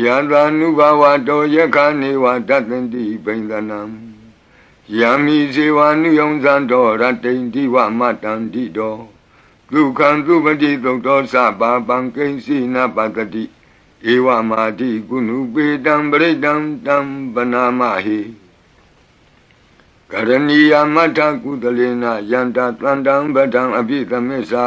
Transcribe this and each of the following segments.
ယန္တာနုဘဝတောယခနေဝတတ္တန္တိဘိန္ဒနံယံမိဇေဝနုယုံဇံတော်ရတ္တိန်တိဝမတန္တိတောဒုက္ခံသူပတိသုတ်တော်စပါပံကိဉ္စီနပတ္တိဧဝမာတိကုဏုပေတံပရိတံတံပနာမဟိကရဏီယမထကုသလေနယန္တာတန္တံပဒံအပိသမစ္ဆာ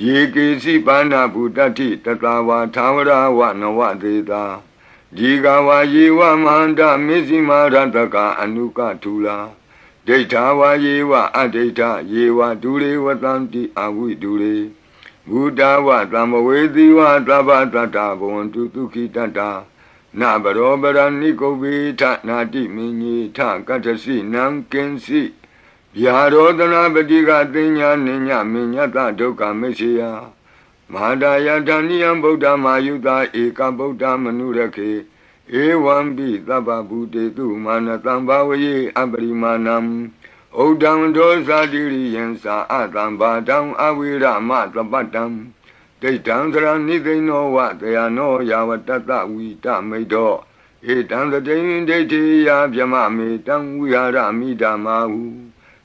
ယေကေစီပါဏဗုတ္တိတတဝါသာဝရဝနဝသေတာဒီကဝါယေဝမဟန္တမေဇိမာရတကအနုကထူလာဒိဋ္ဌာဝါယေဝအဒိဋ္ဌယေဝဒုရေဝတံတိအဝိဒုရေဘုဒ္ဓဝသံမဝေသီဝသဗ္ဗတတ္တဘဝန္တုဒုခိတတ္တာနဘရောပရဏိကုဗ္ဗေထနာတိမင်းကြီးထကတ္ထစီနံကင်စီ ဗျာရောဒနာပတိကသိညာနိညာမညတဒုက္ခမရှိယမဟာဒယတဏိယံဗုဒ္ဓမာယုတာဧကဗုဒ္ဓမနုရခေဧဝံပိသဗ္ဗဗုတေတုမာနတံဘာဝယေအပရိမာဏံဩဒံဒောဇာတိရိယံသာအတံဘာတံအဝိရမသပတ္တံဒိဋ္ဌံသရဏိသိဏောဝတယနောယာဝတတဝိတမိတ်တော်ဧတံတတိယဒိဋ္ဌိယဗျမမေတံဝိဟာရမိဓမ္မာဟု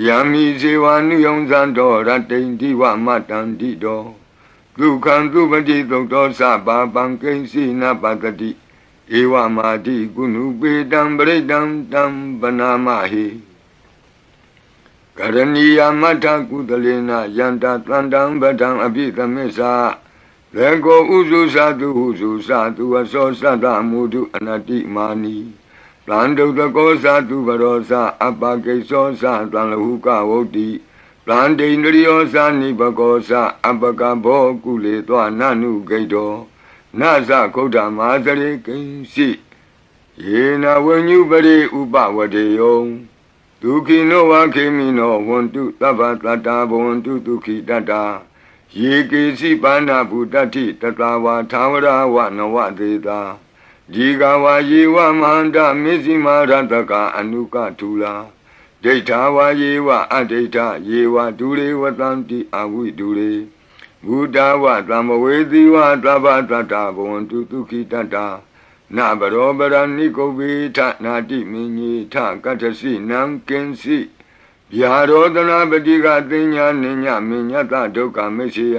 ယံမိဇေဝနုယုံဇံတော်ရတ္တိန်တိဝမတန္တိတောဒုက္ခံသူပတိသုတ်တော်စပါပံကိဉ္စီနပတတိဧဝမာတိကုဏုပေတံပရိတံတံပနာမဟိကရဏီယမထကုသလေနယန္တာတန္တံပဒံအပိသမစ္ဆာလေကိုဥစုသတုဟုစုသတုအစောသတ္တမုဒုအနတိမာနီ တန်တုတကောသတုဘရောသအပကိသောသတံလဟုကဝုတ်တိတန်တိန္ဒရိယောသနိဘကောသအပကဘောကုလေသောနနုဂိတောနသခုဒ္ဓမာသရေကိဉ္စီယေနဝဉ္ညုပရိဥပဝတေယောဒုခိနောဝခေမိနောဝန္တုသဗ္ဗတတ္တာဘဝန္တုဒုခိတတ္တာယေကေစီပါဏဗုတ္တိတတဝါသာဝရဝနဝသေတာ ဒီကဝါယေဝမဟန္တမေဇိမာရတကအနုကထူလာဒိဋ္ဌာဝါယေဝအဒိဋ္ဌယေဝဒုရေဝတံတိအဝိဒုရေဘုဒ္ဓဝသံမဝေသီဝသဗ္ဗတတ္တဘဝန္တုဒုခိတတ္တာနဘရောပရဏိကုဗ္ဗေထနာတိမင်းကြီးထကတ္ထစီနံကင်စီဗျာရောဒနာပတိကသိညာနိညာမညတဒုက္ခမရှိယ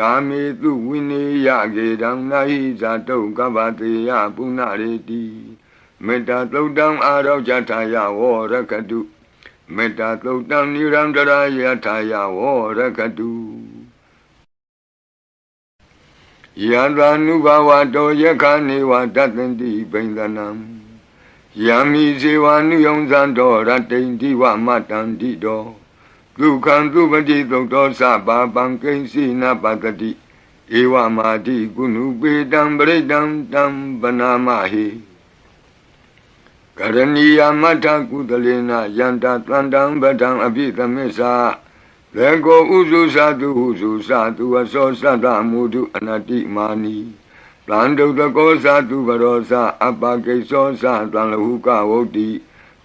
ကာမေတုဝိနေယကေတံနာဟိဇာတုကပ္ပတေယပုဏ္ဏရေတိမေတ္တာသုတ်တံအာရောဇထာယဝောရကတုမေတ္တာသုတ်တံနိရန္တရာယထာယဝောရကတုယန္တာနုဘဝတောယခနေဝတတ္တန္တိဘိန္ဒနံယံမိဇေဝနုယုံဇံတော်ရတ္တိန်တိဝမတန္တိတော် ဒုက္ခံသူပတိသုတ်တော်စပါပံကိဉ္စီနပတတိဧဝမာတိကုဏုပေတံပရိတံတံပနာမဟိကရဏီယမထကုသလေနယန္တာတန္တံပဒံအပိသမစ္ဆာလေကိုဥစုသတုဟုစုသတုအစောသတ္တမုဒုအနတိမာနီတန်တုတကောသတုဘရောသအပကိသောသတံလဟုကဝုတ်တိတ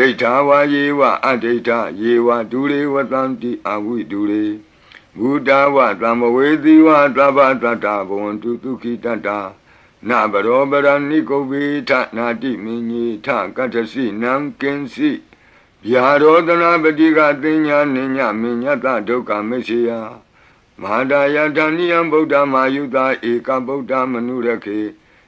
ဒိဋ္ဌာဝါယေဝအဒိဋ္ဌယေဝဒူရေဝတံတိအဝိဒူရေဘုဒ္ဓဝသံမဝေသီဝသဗ္ဗတတ္တာဘဝန္တုဒုခိတတ္တာနဗရောပရဏိကုဝေထနာတိမင်းကြီးထကတ္တစီနံကင်စီဗျာရောဒနာပတိကသင်ညာနိညာမညတဒုက္ခမရှိယမဟာဒယတဏိယံဗုဒ္ဓမာယုတာဧကဗုဒ္ဓမနုရခေ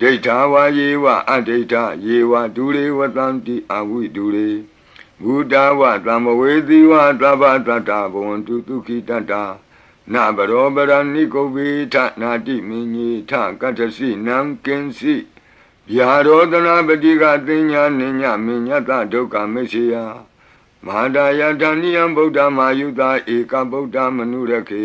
ဒိဋ္ဌာဝါယေဝအဒိဋ္ဌယေဝဒူရေဝတံတိအဝိဒူရေဘုဒ္ဓဝသံမဝေသီဝသဗ္ဗတတ္တဘဝန္တုဒုခိတတ္တာနဗရောပရဏိကုဝေထနာတိမင်းကြီးထကတ္တစီနံကင်စီဗျာရောဒနာပတိကသင်ညာနိညာမညတဒုက္ခမရှိယမဟာဒယတဏိယံဗုဒ္ဓမာယုတာဧကဗုဒ္ဓမနုရခေ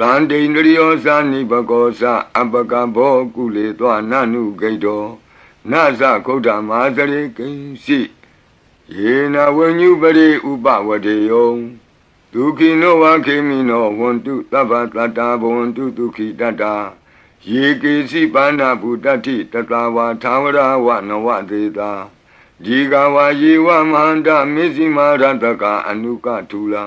တန်တိန္ဒရိယောသနိဘကောသအပကဘောကုလေသောနနုဂိတောနသခုဒ္ဓမာသရေကိဉ္စီယေနဝဉ္ညုပရိဥပဝတေယောဒုခိနောဝခေမိနောဝန္တုသဗ္ဗတတ္တာဘဝန္တုဒုခိတတ္တာယေကေစီပါဏဗုတ္တိတတဝါသာဝရဝနဝသေတာဒီကဝါယေဝမန္တမေဇိမာရတကအနုကထူလာ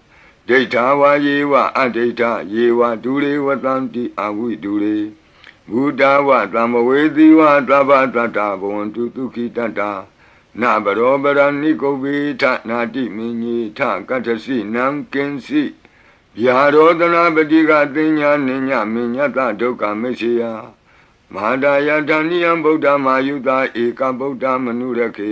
ဒိဋ္ဌာဝါယေဝအဒိဋ္ဌယေဝဒူရေဝတံတိအဝိဒူရေဘုဒ္ဓဝသံမဝေသီဝသဗ္ဗတတ္တာဘဝန္တုဒုခိတတ္တာနဘရောပရဏိကုဗေထနာတိမင်းကြီးထကတ္ထစီနံကင်စီဗျာရောဒနာပတိကတင်ညာနိညာမညတဒုက္ခမရှိယမဟာဒယတဏိယံဗုဒ္ဓမာယုတာဧကဗုဒ္ဓမနုရခေ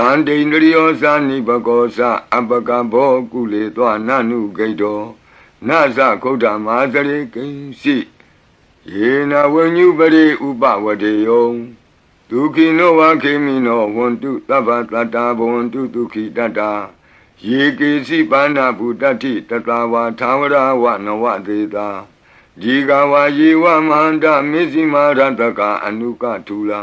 တန်တိန္ဒရိယောသနိဘကောသအပကဘောကုလေသောနနုဂိတောနသခုဒ္ဓမာသရေကိဉ္စီယေနဝဉ္ညုပရိဥပဝတေယောဒုခိနောဝခေမိနောဝန္တုသဗ္ဗတတ္တာဘဝန္တုဒုခိတတ္တာယေကေစီပါဏဗုတ္တိတတဝါသာဝရဝနဝသေတာဒီကဝါယေဝမဟန္တမေဇိမာရတကအနုကထူလာ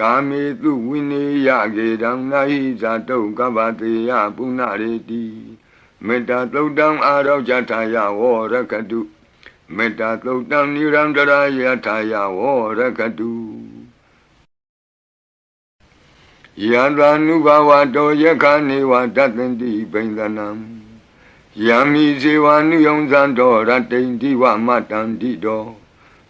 ကာမေတုဝိနေယကေတံနာဟိဇာတုကပ္ပတေယပုဏ္ဏရေတိမေတ္တာသုတ်တံအာရောဇထာယဝရကတုမေတ္တာသုတ်တံနိရန္တရာယထာယဝရကတုယန္တာနုဘဝတောယခာနေဝတတ္တန္တိဘိန္ဒနံယံမိဇေဝနုယုံဇံတော်ရတိန်ဒီဝမတံတိတော်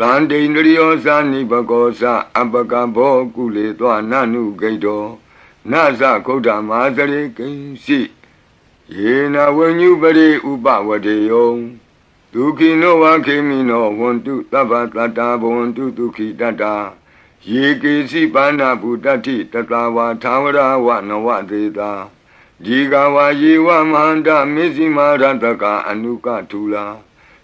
တံဒိန္ဒရိယောသနိဘကောသအပကဘောကုလေသောနနုဂိတောနသခုဒ္ဓမာသရေကိဉ္စီယေနဝဉ္ညုပရိဥပဝတေယောဒုခိနောဝခေမိနောဝန္တုသဗ္ဗတတ္တာဘဝန္တုဒုခိတတ္တာယေကေစီပါဏဗုတ္တိတတဝါသာဝရဝနဝသေတာဒီကဝါယေဝမဟန္တမေဇိမာရတကအနုကထူလာ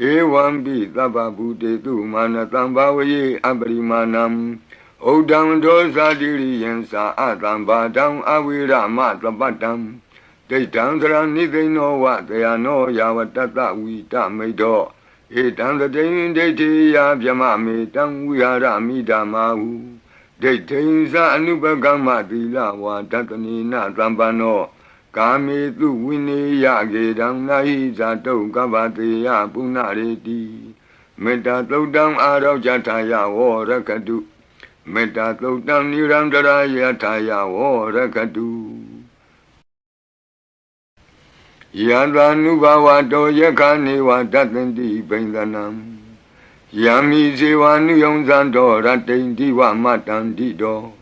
ဧဝံပိသဗ္ဗဗုတေတုမာနတံဘာဝယေအပရိမာဏံဩဒံဒောဇာတိရိယံသာအတံဘာတံအဝိရမသပတ္တံဒိဋ္ဌံသရဏိသိဏောဝတယနောယာဝတတဝိတမိတ်တော်ဧတံတတိန်ဒိဋ္ဌိယဗျမမေတံဝိဟာရမိဓမ္မာဟုဒိဋ္ဌိံသအနုပကမ္မသီလဝါတတနိနသံပန္နော ကာမေတုဝိနေယကေတံနာဟိဇာတုကဗ္ဗတေယပုဏ္ဏရေတိမေတ္တာသုတ်တံအာရောဇထာယဝရကတုမေတ္တာသုတ်တံနိရန္တရာယထာယဝရကတုယန္တာနုဘဝတောယခာနေဝတတ္တန္တိဘိန္ဒနံယံမိဇေဝနုယုံဇံတော်ရတ္တိန္တိဝမတန္တိတော်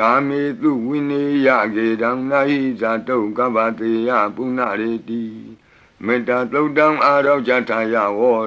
ကာမေတုဝိနေယကေတံနာဟိဇာတုကဗ္ဗတေယပုဏ္ဏရေတိမေတ္တာသုတ်တံအာရောဇထာယဝ